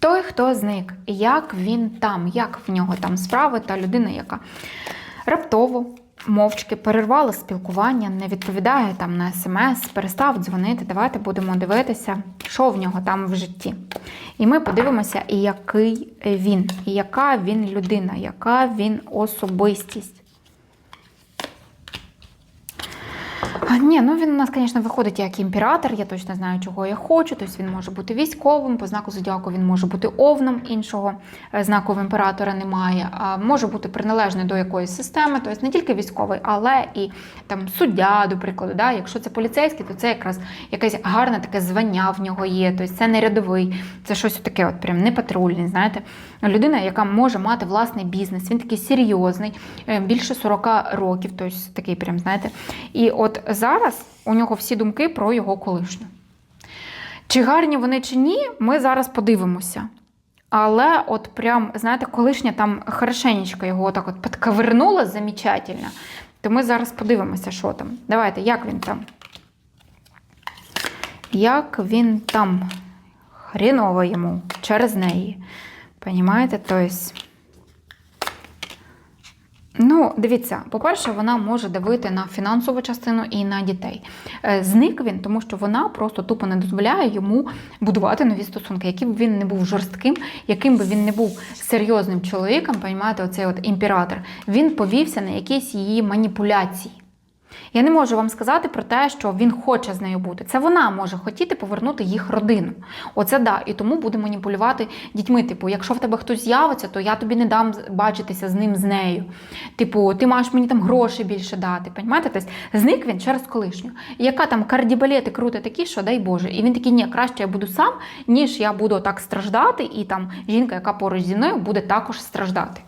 Той, хто зник, як він там, як в нього там справи, та людина, яка раптово, мовчки перервала спілкування, не відповідає там на смс, перестав дзвонити. Давайте будемо дивитися, що в нього там в житті. І ми подивимося, який він, і яка він людина, яка він особистість. Ні, ну він у нас, звісно, виходить як імператор. Я точно знаю, чого я хочу. Тобто він може бути військовим, по знаку зодіаку він може бути овном, іншого е, знаку в імператора немає. А може бути приналежний до якоїсь системи, тобто не тільки військовий, але і там суддя, до прикладу. Да? Якщо це поліцейський, то це якраз якесь гарне таке звання в нього є. Тобто це не рядовий, це щось таке, от прям не патрульний. Знаєте, людина, яка може мати власний бізнес. Він такий серйозний, е, більше 40 років, тобто такий прям, знаєте. І от зараз у нього всі думки про його колишню. Чи гарні вони, чи ні, ми зараз подивимося. Але от прям, знаєте, колишня там хорошенечко його отак от підковернула замечательно. То ми зараз подивимося, що там. Давайте, як він там? Як він там? Хріново йому через неї. Понімаєте? Тобто. Ну, дивіться, по-перше, вона може давити на фінансову частину і на дітей. Е, Зник він, тому що вона просто тупо не дозволяє йому будувати нові стосунки, яким він не був жорстким, яким би він не був серйозним чоловіком, розумієте, оцей от імператор, він повівся на якісь її маніпуляції. Я не можу вам сказати про те, що він хоче з нею бути. Це вона може хотіти повернути їх родину. Оце да. І тому буде маніпулювати дітьми. Типу, якщо в тебе хтось з'явиться, то я тобі не дам бачитися з ним з нею. Типу, ти маєш мені там гроші більше дати. Понімаєте? Тобто зник він через колишню. І яка там кардібалети крути такі, що дай Боже. І він такий, ні, краще я буду сам, ніж я буду так страждати, і там жінка, яка поруч зі мною, буде також страждати.